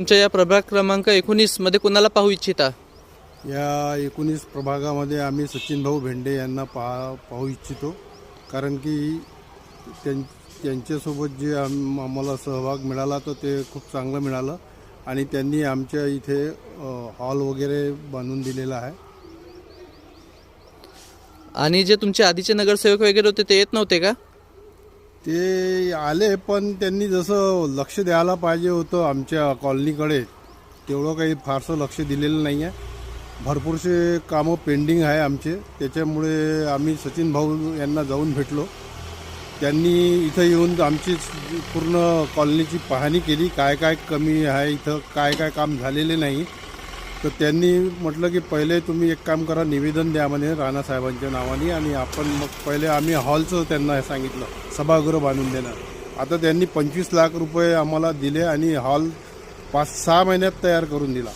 तुमच्या या प्रभाग क्रमांक एकोणीसमध्ये कोणाला पाहू इच्छिता? या एकोणीस प्रभागामध्ये आम्ही सचिन भाऊ भेंडे यांना पहा पाहू इच्छितो. कारण की त्यां त्यांच्यासोबत जे आम आम्हाला सहभाग मिळाला तर ते खूप चांगलं मिळालं. आणि त्यांनी आमच्या इथे हॉल वगैरे बांधून दिलेला आहे. आणि जे तुमचे आधीचे नगरसेवक वगैरे होते ते येत नव्हते का? ते आले पण त्यांनी जसं लक्ष द्यायला पाहिजे होतं आमच्या कॉलनीकडे तेवढं काही फारसं लक्ष दिलेलं नाही आहे भरपूरसे कामं पेंडिंग आहे आमचे. त्याच्यामुळे आम्ही सचिन भाऊ यांना जाऊन भेटलो. त्यांनी इथं येऊन आमची पूर्ण कॉलनीची पाहणी केली काय काय कमी आहे इथं काय काय काम झालेले नाही. तर त्यांनी म्हटलं की पहिले तुम्ही एक काम करा निवेदन द्या म्हणे राणासाहेबांच्या नावाने आणि आपण मग पहिले आम्ही हॉलचं त्यांना सांगितलं सभागृह बांधून देणार. आता त्यांनी पंचवीस लाख रुपये आम्हाला दिले आणि हॉल पाच सहा महिन्यात तयार करून दिला.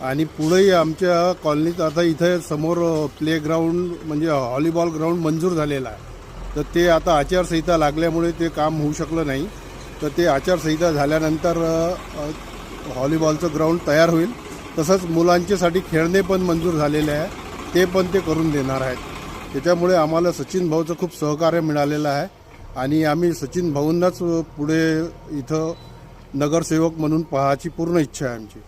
आणि पुढेही आमच्या कॉलनीत आता इथे समोर प्लेग्राऊंड म्हणजे हॉलीबॉल ग्राउंड मंजूर झालेला आहे. तर ते आता आचारसंहिता लागल्यामुळे ते काम होऊ शकलं नाही. तर ते आचारसंहिता झाल्यानंतर व्हॉलीबॉलचं ग्राउंड तयार होईल. तसंच मुलांच्यासाठी खेळणे पण मंजूर झालेले आहे. ते पण ते करून देणार आहेत. त्याच्यामुळे आम्हाला सचिन भाऊचं खूप सहकार्य मिळालेलं आहे. आणि आम्ही सचिन भाऊंनाच पुढे इथं नगरसेवक म्हणून पाहायची पूर्ण इच्छा आहे आमची.